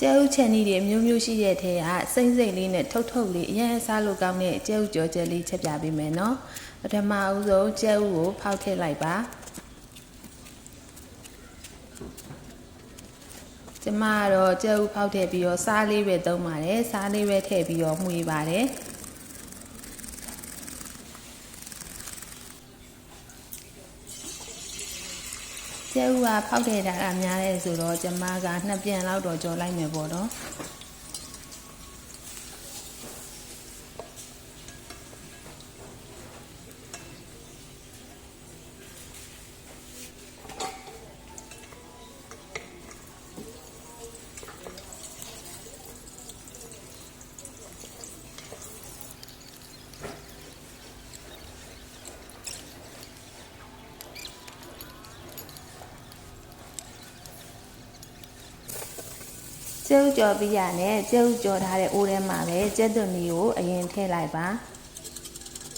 ကျဲဥချန်နီတွေအမျိုးမျိုးရှိတဲ့ထဲကစိမ့်စိမ့်လေးနဲ့ထုတ်ထုတ်လေးအရင်စားလို့ကောင်းတဲ့ကျဲဥကြော်ကျဲလေးချက်ပြပေးမယ်နော်ပထမအဦးဆုံးကျဲဥကိုဖောက်ထည့်လိုက်ပါကျမကတော့ကျဲဥဖောက်ထည့်ပြီးတော့စားလေးပဲသုံးပါတယ်စားလေးပဲထည့်ပြီးတော့မှုေးပါတယ် ကျဲဥကဖောက်ထည့်တာကများတယ်ဆိုတော့ကျမကနှစ်ပြန်လောက်တော့ကြော်လိုက်မယ်ပေါ့နော် ကျုပ်ကြော်ပြီးရနဲ့ကျုပ်ကြော်ထားတဲ့အိုးထဲမှာပဲကျက်သွန်နီကိုအရင်ထည့်လိုက်ပါ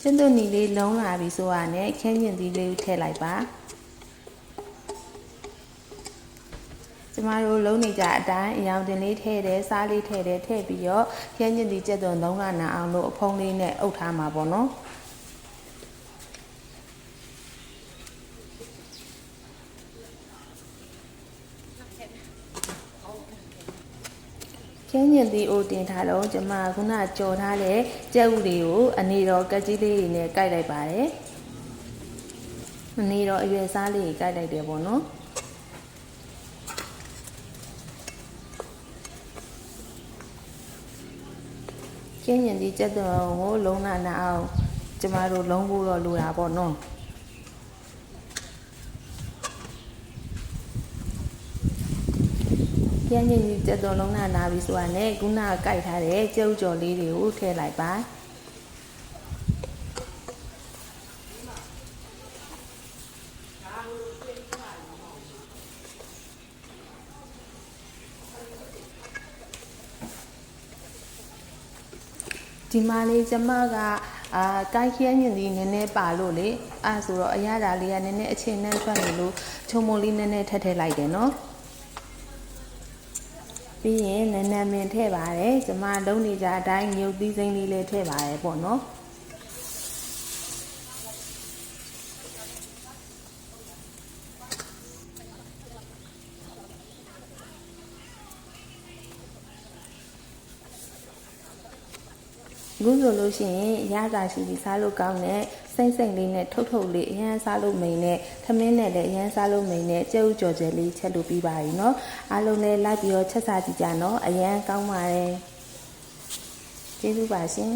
ကျက်သွန်နီလေးလုံးလာပြီဆိုရနဲ့ခင်းညင်သီးလေးကိုထည့်လိုက်ပါကျမတို့လုံးနေကြအတိုင်းအရောင်တင်လေးထည့်တယ်စားလေးထည့်တယ်ထည့်ပြီးတော့ခင်းညင်သီးကျက်သွန်လုံးကနာအောင်လို့အဖုံးလေးနဲ့အုပ်ထားမှာပေါ့နော် ခင်းညင်သီးအိုတင်ထားတော့ကျမခုနကြော်ထားတဲ့ကြက်ဥတွေကိုအနေတော်ကက်ကြီးလေးတွေနဲ့ကိုက်လိုက်ပါတယ်အနေတော်အရွယ်စားလေးကိုကိုက်လိုက်တယ်ပေါ့နော်ခင်းညင်သီးကြက်သွန်ကိုလုံးနာနာအောင်ကျမတို့လုံးဖို့တော့လိုတာပေါ့နော် ကျန်းကျင်ကြီးကြက်သွန်လုံးနာနာပြီဆိုတာနဲ့ခုနကကိုက်ထားတဲ့ကျုပ်ကြော်လေးတွေကိုထည့်လိုက်ပါဒီမှာလေးကျမကအာကိုက်ခဲညင်လေးနည်းနည်းပါလို့လေအဲဆိုတော့အရသာလေးကနည်းနည်းအချိန်နဲ့ထွက်နေလို့ချုံမုံလေးနည်းနည်းထည့်ထည့်လိုက်တယ်နော် ပြီးရင်နန်းနန်းမင်ထည့်ပါတယ်ကျမလုံးနေကြအတိုင်းမြုပ်သီးစိမ့်လေးလည်းထည့်ပါတယ်ပေါ့နော်အခုဆိုလို့ရှိရင်ရတာရှိပြီးစားလို့ကောင်းတဲ့ စိမ့်စိမ့်လေးနဲ့ထုတ်ထုတ်လေးအရန်စားလို့မိန်နဲ့ခမင်းနဲ့လည်းအရန်စားလို့မိန်နဲ့ကြဲဥကြော်ကျဲလေးချက်လို့ပြီးပါပြီနော်အားလုံးလည်းလိုက်ပြီးတော့ချက်စားကြည့်ကြနော်အရန်ကောင်းပါတယ်ကျေးဇူးပါရှင်